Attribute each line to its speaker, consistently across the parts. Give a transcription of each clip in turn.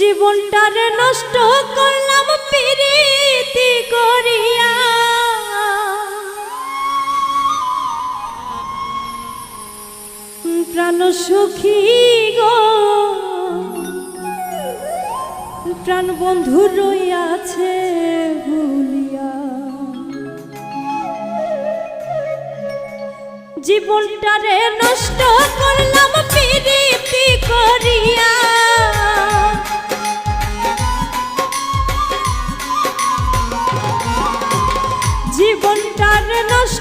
Speaker 1: জীবনটারে নষ্ট করলাম পিরিতি করিয়া। প্রাণ সুখী গো, প্রাণ বন্ধু রইয়াছে ভুলিয়া। জীবনটারে নষ্ট করলাম পিরিতি করিয়া।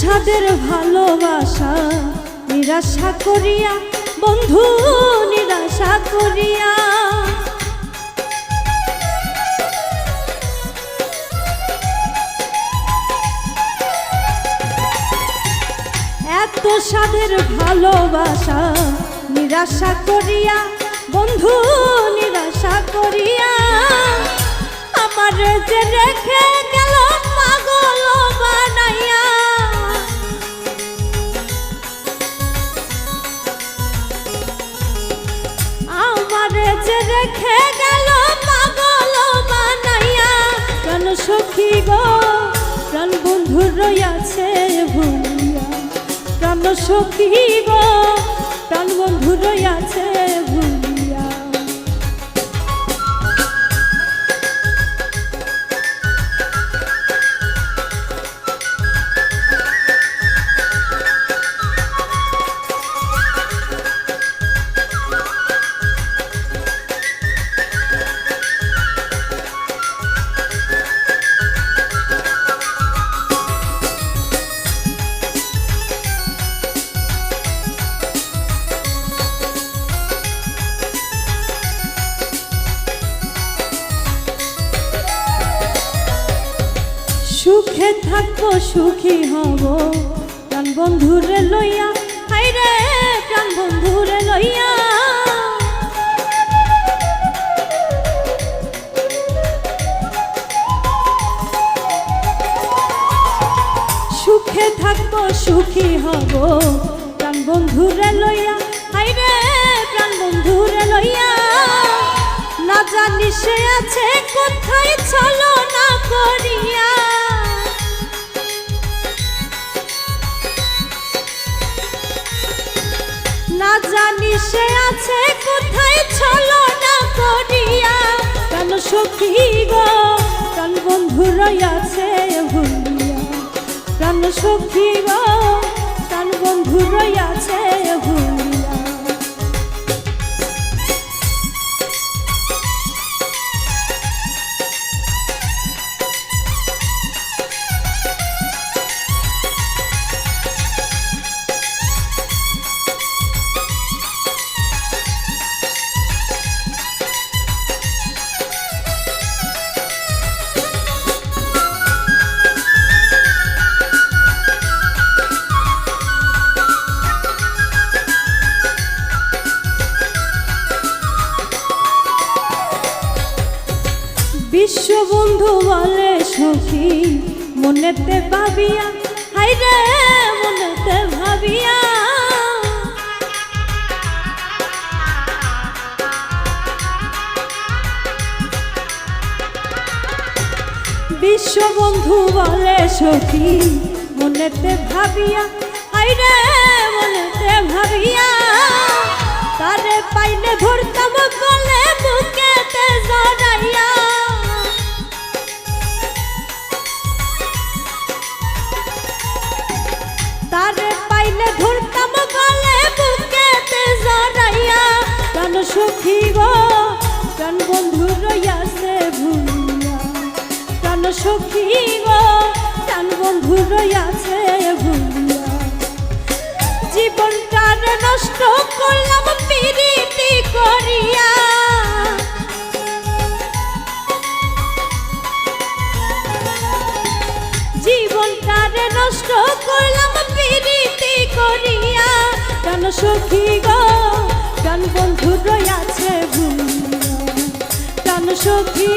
Speaker 1: এত ভালোবাসা, নিরাশা করিয়া, বন্ধু, নিরাশা করিয়া। এত স্বাদের ভালোবাসা, নিরাশা করিয়া, বন্ধু, নিরাশা করিয়া। আমার যে রেখে রেখে গেল পাগল বানাইয়া। প্রাণ সখী গো, প্রাণ বন্ধু রইয়াছে ভুলিয়া। প্রাণ সখী গো, প্রাণ বন্ধু রইয়াছে ভুলিয়া। সুখে থাকব, সুখী হব। প্রাণ বন্ধুরে লইয়া হাই রে, প্রাণ বন্ধুরে লইয়া। সুখে থাকব, সুখী হব। প্রাণ বন্ধুরে লইয়া হাই রে, প্রাণ বন্ধুরে লইয়া। না জানি সে আছে কোথায়, চলো সে আছে কোথায়? চলো না করিয়া। প্রাণ সখী গো? প্রাণ বন্ধু রয়াছে ভুলিয়া। প্রাণ সখী গো? বিশ্ববন্ধু বলে সখী, মনেতে ভাবিয়া হাই রে মনেতে ভাবিয়া। বিশ্ববন্ধু বলে সখী, মনেতে ভাবিয়া হাই রে মনেতে ভাবিয়া। তারে পাইলে ধরতাম গলে বুকেতে জড়াইয়া। সাথী গো প্রাণ বন্ধু রইয়াছে ভুলিয়া। প্রাণ সখী গো, প্রাণ বন্ধু রইয়াছে ভুলিয়া। জীবনটার নষ্ট করলাম পিরিতি করিয়া। জীবনটার নষ্ট করলাম পিরিতি করিয়া। প্রাণ সখী গো প্রাণ বন্ধু রয়াছে ভূমি প্রাণ সখী